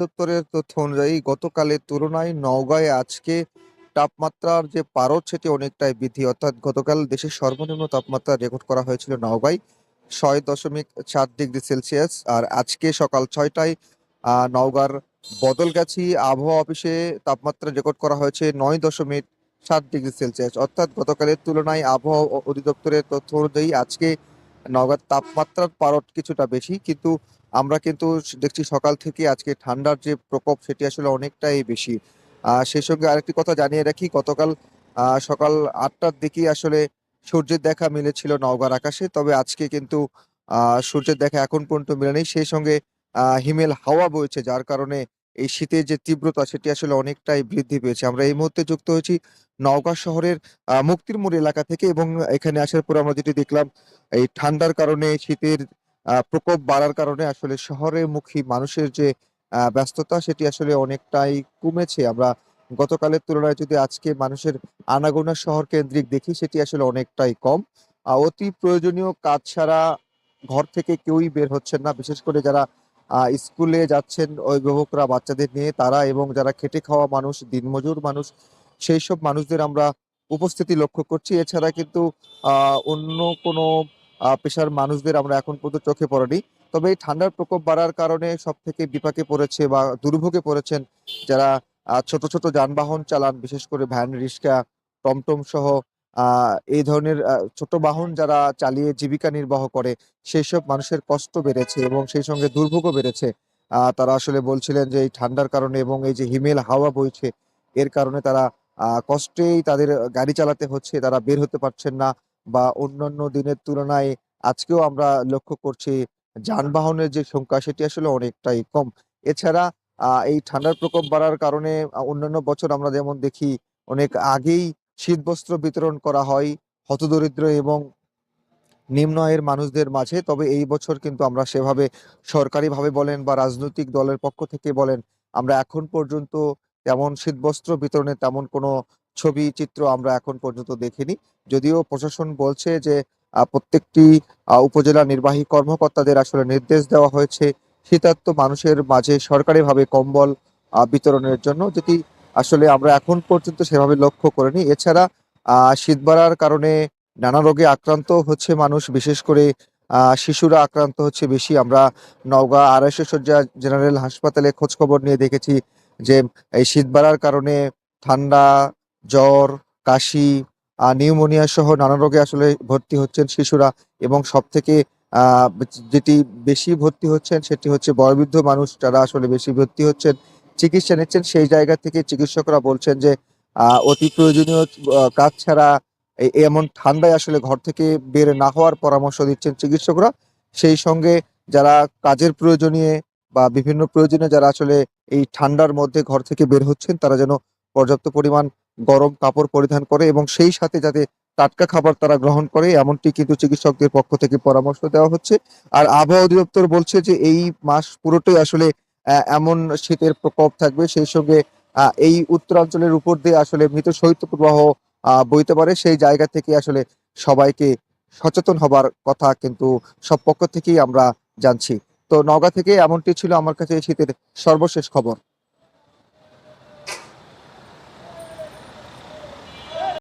দপ্তরের তথ্য অনুযায়ী গতকালের তুলনায় নওগাঁয় আজকে তাপমাত্রার যে পারদ সেটি অনেকটাই বৃদ্ধি। অর্থাৎ গতকাল দেশের সর্বনিম্ন তাপমাত্রা রেকর্ড করা হয়েছিল নওগাঁয় ছয় দশমিক চার ডিগ্রি সেলসিয়াস আর আজকে সকাল ছয়টায় নওগাঁর বদলগাছি আবহাওয়া অফিসে তাপমাত্রা রেকর্ড করা হয়েছে নয় দশমিক সাত ডিগ্রি সেলসিয়াস। অর্থাৎ গতকালের তুলনায় আবহাওয়া অধিদপ্তরের তথ্য অনুযায়ী আজকে নওগাঁর তাপমাত্রার পারদ কিছুটা বেশি। কিন্তু আমরা কিন্তু দেখছি সকাল থেকে আজকে ঠান্ডার যে প্রকোপ সেটি আসলে অনেকটাই বেশি। সেই সঙ্গে আরেকটি কথা জানিয়ে রাখি, গতকাল সকাল আটটার দিকে আসলে সূর্যের দেখা মিলেছিল নওগাঁর আকাশে, তবে আজকে কিন্তু সূর্যের দেখা এখন পর্যন্ত মেলেনি। সেই সঙ্গে হিমেল হাওয়া বইছে, যার কারণে এই শীতের যে তীব্রতা সেটি আসলে অনেকটাই বৃদ্ধি পেয়েছে। আমরা এই মুহূর্তে যুক্ত হয়েছি নওগাঁ শহরের মুক্তির মোড় এলাকা থেকে এবং এখানে আসার পর আমরা যেটি দেখলাম, এই ঠান্ডার কারণে শীতের প্রকোপ বাড়ার কারণে আসলে শহরে মুখী মানুষের যে ব্যস্ততা সেটি আসলে অনেকটাই কমেছে। আমরা গতকালের তুলনায় যদি আজকে মানুষের আনাগোনা শহর কেন্দ্রিক দেখি, সেটি আসলে অনেকটাই কম। অতি প্রয়োজনীয় কাজ ছাড়া ঘর থেকে কেউই বের হচ্ছেন না। বিশেষ করে যারা স্কুলে যাচ্ছেন অভিভাবকরা, বাচ্চাদের নিয়ে, তারা এবং যারা খেটে খাওয়া মানুষ, দিনমজুর মানুষ, সেই সব মানুষদের আমরা উপস্থিতি লক্ষ্য করছি। এছাড়া কিন্তু অন্য কোনো পেশার মানুষদের আমরা এখন পর্যন্ত চোখে পড়েনি। তবে এই ঠান্ডার প্রকোপ বাড়ার কারণে সব থেকে বিপাকে পড়েছে বা দুর্ভোগে পড়েছেন যারা ছোট ছোট যানবাহন চালান, বিশেষ করে ভ্যান, রিক্সা, টমটম সহ এই ধরনের ছোট বাহন যারা চালিয়ে জীবিকা নির্বাহ করে সেই সব মানুষের কষ্ট বেড়েছে এবং সেই সঙ্গে দুর্ভোগও বেড়েছে। তারা আসলে বলছিলেন যে এই ঠান্ডার কারণে এবং এই যে হিমেল হাওয়া বইছে, এর কারণে তারা কষ্টেই তাদের গাড়ি চালাতে হচ্ছে, তারা বের হতে পারছেন না। বা অন্যান্য দিনের তুলনায় আজকেও আমরা লক্ষ্য করছি যানবাহনের যে সংখ্যা, সেটি আসলে অনেকটাই কম। এছাড়া এই ঠান্ডার প্রকোপ বাড়ার কারণে অন্যান্য বছর আমরা যেমন দেখি, অনেক আগেই শীতবস্ত্র বিতরণ করা হয় হতদরিদ্র এবং নিম্ন আয়ের মানুষদের মাঝে। তবে এই বছর কিন্তু আমরা সেভাবে সরকারিভাবে বলেন বা রাজনৈতিক দলের পক্ষ থেকে বলেন, আমরা এখন পর্যন্ত তেমন শীতবস্ত্র বিতরণের তেমন কোনো ছবি, চিত্র আমরা এখন পর্যন্ত দেখিনি। যদিও প্রশাসন বলছে যে প্রত্যেকটি উপজেলা নির্বাহী কর্মকর্তাদের আসলে নির্দেশ দেওয়া হয়েছে। শীতার্ত মানুষের মাঝে সরকারিভাবে কম্বল বিতরণের জন্য, যেটি আসলে আমরা এখন পর্যন্ত সেভাবে লক্ষ্য করিনি। এছাড়া শীত বাড়ার কারণে নানা রোগে আক্রান্ত হচ্ছে মানুষ, বিশেষ করে শিশুরা আক্রান্ত হচ্ছে বেশি। আমরা নওগাঁ আড়াইশো শয্যা জেনারেল হাসপাতালে খোঁজখবর নিয়ে দেখেছি যে, এই শীত বাড়ার কারণে ঠান্ডা জ্বর, কাশি নিউমোনিয়া সহ নানা রোগে আসলে ভর্তি হচ্ছেন শিশুরা এবং সব থেকে যেটি বেশি ভর্তি হচ্ছেন সেটি হচ্ছে বয়বৃদ্ধ মানুষ যারা আসলে বেশি ভর্তি হচ্ছেন, চিকিৎসা নিচ্ছেন সেই জায়গা থেকে চিকিৎসকরা বলছেন যে অতি প্রয়োজনীয় কাজ ছাড়া এমন ঠান্ডায় আসলে ঘর থেকে বের না হওয়ার পরামর্শ দিচ্ছেন চিকিৎসকরা। সেই সঙ্গে যারা কাজের প্রয়োজনীয় বা বিভিন্ন প্রয়োজনে যারা আসলে এই ঠান্ডার মধ্যে ঘর থেকে বের হচ্ছেন তারা যেন পর্যাপ্ত পরিমাণ গরম কাপড় পরিধান করে এবং সেই সাথে যাতে টাটকা খাবার তারা গ্রহণ করে এমনটি কিন্তু চিকিৎসকদের পক্ষ থেকে পরামর্শ দেওয়া হচ্ছে। আর আবহাওয়া অধিদপ্তর বলছে যে এই মাস পুরোটাই আসলে এমন শীতের প্রকোপ থাকবে। সেই সঙ্গে এই উত্তরাঞ্চলের উপর দিয়ে আসলে মৃত শৈত্যপ্রবাহ আহ, বইতে পারে। সেই জায়গা থেকে আসলে সবাইকে সচেতন হবার কথা কিন্তু সব পক্ষ থেকেই আমরা জানছি। তো নওগাঁ থেকে এমনটি ছিল আমার কাছে এই শীতের সর্বশেষ খবর।